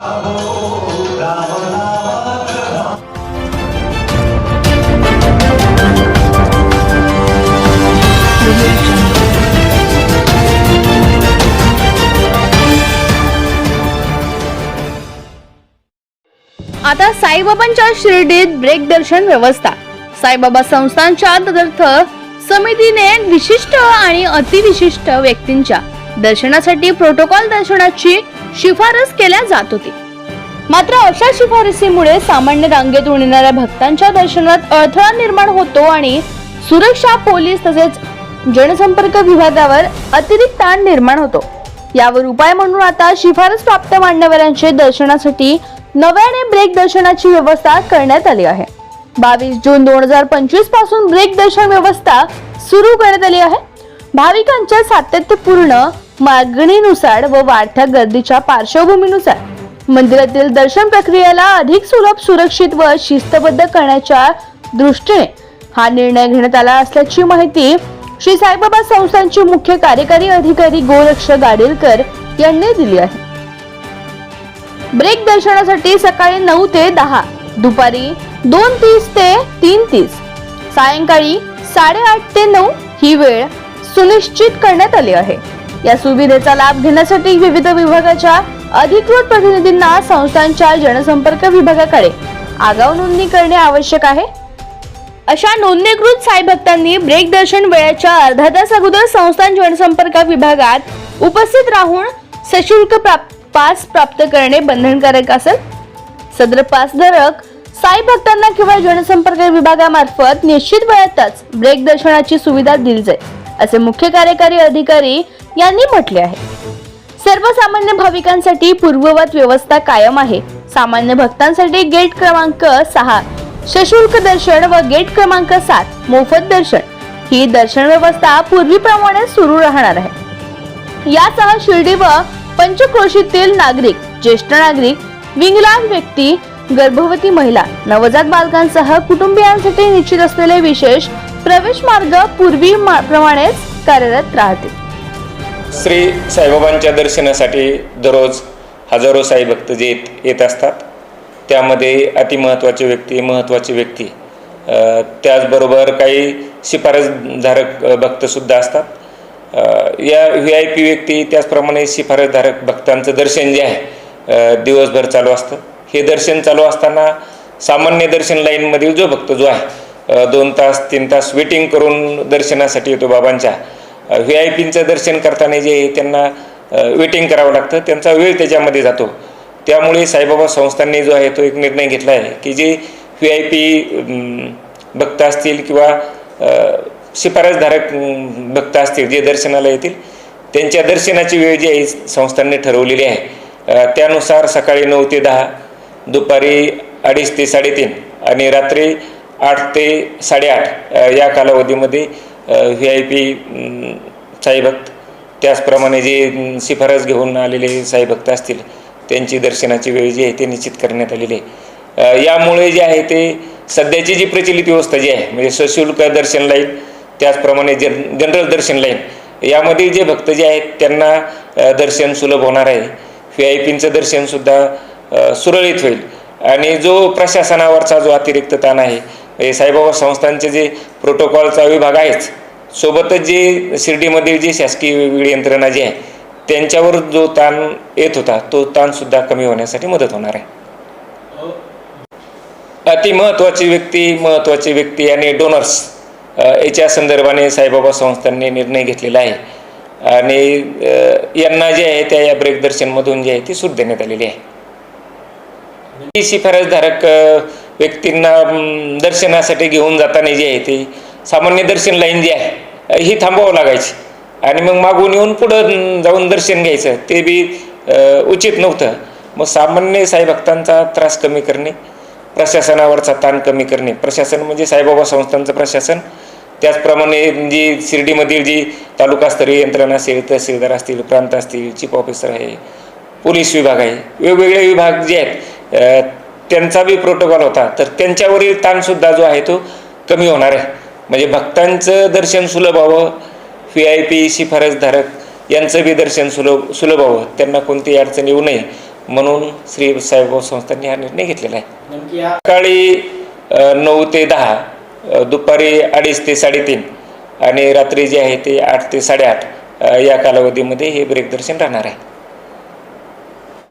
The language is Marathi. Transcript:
आता साईबाबांच्या शिर्डीत ब्रेक दर्शन व्यवस्था. साईबाबा संस्थांच्या तदर्थ समितीने विशिष्ट आणि अतिविशिष्ट व्यक्तींच्या दर्शनासाठी प्रोटोकॉल दर्शनाची शिफारस केल्या जात होती. मात्र अशा शिफारसीमुळे सामान्य रांगेतून येणाऱ्या भक्तांच्या दर्शनात अडथळा निर्माण होतो आणि सुरक्षा पोलीस तसेच जनसंपर्क विभागावर अतिरिक्त ताण निर्माण होतो. यावर उपाय म्हणून आता शिफारस प्राप्त मान्यवरांचे दर्शनासाठी नव्याने ब्रेक दर्शनाची व्यवस्था करण्यात आली आहे. बावीस जून दोन हजार पंचवीसपासून ब्रेक दर्शन व्यवस्था सुरू करण्यात आली आहे. भाविकांच्या सातत्यपूर्ण मागणीनुसार व वाढत्या गर्दीच्या पार्श्वभूमीनुसार मंदिरातील दर्शन प्रक्रियेला अधिक सुलभ सुरक्षित व शिस्तबद्ध करण्याच्या दृष्टीने हा निर्णय घेण्यात आला असल्याची माहिती श्री साईबाबा संस्थांचे मुख्य कार्यकारी अधिकारी गोरक्ष गाडेलकर यांनी दिली आहे. ब्रेक दर्शनासाठी सकाळी नऊ ते दहा दुपारी दोन तीस ते तीन तीस सायंकाळी साडेआठ ते नऊ ही वेळ सुनिश्चित करण्यात आली आहे. या सुविधेचा लाभ घेण्यासाठी विविध विभागाच्या अधिकृत प्रतिनिधींना संस्थांच्या जनसंपर्क विभागाकडे आगाऊ नोंदणी करणे आवश्यक आहे. अशा नोंदणीकृत साई भक्तांनी ब्रेक दर्शन वेळेच्या अर्धा तास अगोदर संस्थान जनसंपर्क विभागात उपस्थित राहून सशुल्क प्राप- पास प्राप्त करणे बंधनकारक असेल. सदर पासधारक साई भक्तांना किंवा जनसंपर्क विभागामार्फत निश्चित वेळातच ब्रेक दर्शनाची सुविधा दिली जाईल असे मुख्य कार्यकारी अधिकारी यांनी म्हटले आहे. सर्वसामान्य भाविकांसाठी पूर्ववत व्यवस्था कायम आहे. सामान्य भक्तांसाठी गेट क्रमांक सहा सशुल्क दर्शन व गेट क्रमांक सात मोफत दर्शन. ही दर्शन व्यवस्था पूर्वीप्रमाणे सुरू राहणार आहे. यासह शिर्डी व पंचक्रोशीतील नागरिक ज्येष्ठ नागरिक विंगलांग व्यक्ती गर्भवती महिला नवजात बालकांसह कुटुंबियांसाठी निश्चित असलेले विशेष प्रवेश मार्ग पूर्वी प्रमाणेच कार्यरत राहतील. श्री साईबाबांच्या दर्शनासाठी दररोज हजारो साई भक्त जे येत येत असतात. त्यामध्ये अतिमहत्त्वाचे व्यक्ती महत्त्वाचे व्यक्ती त्याचबरोबर काही शिफारसधारक भक्तसुद्धा असतात. या व्ही आय पी व्यक्ती त्याचप्रमाणे शिफारसधारक भक्तांचं दर्शन जे आहे दिवसभर चालू असतं. हे दर्शन चालू असताना सामान्य दर्शन लाईनमधील जो भक्त जो आहे दोन तास तीन तास वेटिंग करून दर्शनासाठी येतो बाबांच्या. व्ही आय पींचं दर्शन करताना जे आहे त्यांना वेटिंग करावं लागतं त्यांचा वेळ त्याच्यामध्ये जातो. त्यामुळे साईबाबा संस्थांनी जो आहे तो एक निर्णय घेतला आहे की जे व्ही आय पी भक्त असतील किंवा शिफारसधारक भक्त असतील जे दर्शनाला येतील त्यांच्या दर्शनाची वेळ जी आहे संस्थांनी ठरवलेली आहे. त्यानुसार सकाळी नऊ ते दहा दुपारी अडीच ते साडेतीन आणि रात्री आठ ते साडेआठ या कालावधीमध्ये व्ही आय पी साईभक्त त्याचप्रमाणे जे शिफारस घेऊन आलेले साईभक्त असतील त्यांची दर्शनाची वेळ जी आहे ते निश्चित करण्यात आलेली आहे. यामुळे जे आहे ते सध्याची जी प्रचलित व्यवस्था जी आहे म्हणजे सशुल्क दर्शन लाईन त्याचप्रमाणे जन जनरल दर्शन लाईन यामध्ये जे भक्त जे आहेत त्यांना दर्शन सुलभ होणार आहे. व्ही आय पींचं दर्शनसुद्धा सुरळीत होईल. आणि जो प्रशासनावरचा जो अतिरिक्त ताण आहे हे साईबाबा संस्थांचे जे प्रोटोकॉलचा विभाग आहेच सोबतच जे शिर्डीमधील जी शासकीय वेगवेगळी यंत्रणा जी आहे त्यांच्यावर जो ताण येत होता तो ताणसुद्धा कमी होण्यासाठी मदत होणार आहे. अति महत्त्वाची व्यक्ती महत्त्वाची व्यक्ती आणि डोनर्स याच्या संदर्भाने साईबाबा संस्थांनी निर्णय घेतलेला आहे. आणि यांना जे आहे त्या या ब्रेकदर्शनमधून जे आहे ती सूट देण्यात आलेली आहे. ही शिफारसधारक व्यक्तींना दर्शनासाठी घेऊन जाताना जे आहे ते सामान्य दर्शन लाईन जी आहे ही थांबवावं लागायची. आणि मग मागून येऊन पुढं जाऊन दर्शन घ्यायचं. ते बी उचित नव्हतं. मग सामान्य साईभक्तांचा त्रास कमी करणे प्रशासनावरचा ताण कमी करणे. प्रशासन म्हणजे साईबाबा संस्थांचं प्रशासन. त्याचप्रमाणे जी शिर्डीमधील जी तालुकास्तरीय यंत्रणा असेल तहसीलदार असतील प्रांत असतील चीफ ऑफिसर आहे पोलीस विभाग आहे वेगवेगळे विभाग जे आहेत त्यांचा बी प्रोटोकॉल होता. तर त्यांच्यावरील ताणसुद्धा जो आहे तो कमी होणार आहे. म्हणजे भक्तांचं दर्शन सुलभ व्हावं व्ही आय पी शिफारसधारक यांचं बी दर्शन सुलभ सुलभ व्हावं त्यांना कोणतीही अडचण येऊ नये म्हणून श्री साईबाबा संस्थांनी हा निर्णय घेतलेला आहे. सकाळी नऊ ते दहा दुपारी अडीच ते साडेतीन आणि रात्री जे आहे ते आठ ते साडेआठ या कालावधीमध्ये हे ब्रेक दर्शन राहणार आहे.